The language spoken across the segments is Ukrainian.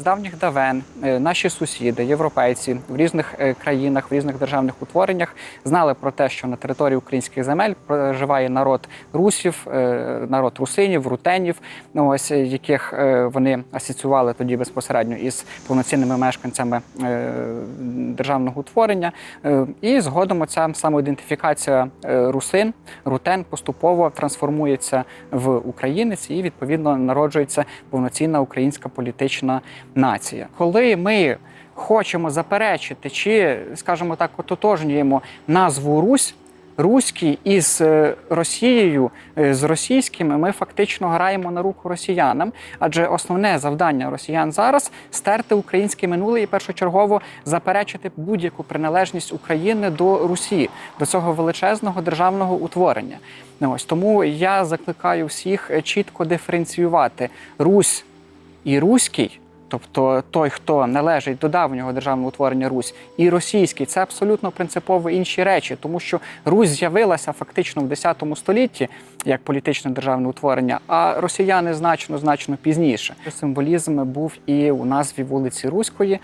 З давніх давен е, наші сусіди, європейці в різних е, країнах, в різних державних утвореннях знали про те, що на території українських земель проживає народ русів, е, народ русинів, рутенів, ну, ось яких вони асоціювали тоді безпосередньо із повноцінними мешканцями державного утворення. І згодом ця самоідентифікація русин, рутен поступово трансформується в українець і відповідно народжується повноцінна українська політична нація. Коли ми хочемо заперечити чи, скажімо так, ототожнюємо назву Русь. Руський із е, Росією, е, з російськими, ми фактично граємо на руку росіянам, адже основне завдання росіян зараз стерти українське минуле і першочергово заперечити будь-яку приналежність України до Русі, до цього величезного державного утворення. Ось тому я закликаю всіх е, чітко диференціювати Русь і руський. Тобто той, хто належить до давнього державного утворення Русь, і російський це абсолютно принципово інші речі, тому що Русь з'явилася фактично в X столітті як політичне державне утворення, а росіяни значно значно пізніше. Символізм був і у назві вулиці Руської,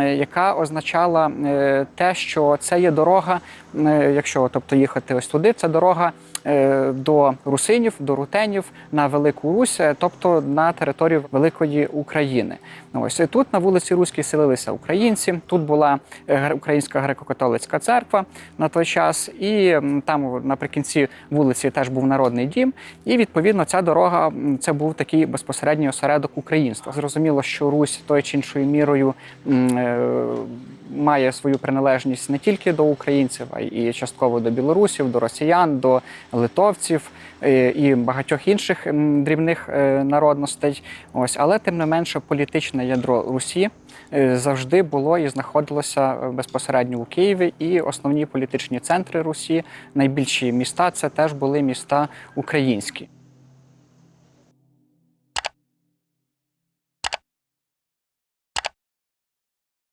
яка означала е, те, що це є дорога, е, якщо тобто їхати ось туди, це дорога е, до русинів, до рутенів на Велику Русь, тобто на територію Великої України. Ось тут на вулиці Руській селилися українці. Тут була е, Українська греко-католицька церква на той час, і там наприкінці вулиці теж був народний дім. І відповідно ця дорога це був такий безпосередній осередок українства. Зрозуміло, що Русь тою чи іншою мірою е, має свою приналежність не тільки до українців, а й частково до білорусів, до росіян, до литовців е, і багатьох інших дрібних е, народностей. Ось, але тим не менше, політичне ядро Русі е, завжди було і знаходилося безпосередньо у Києві. І основні політичні центри Русі, найбільші міста це теж були міста українські.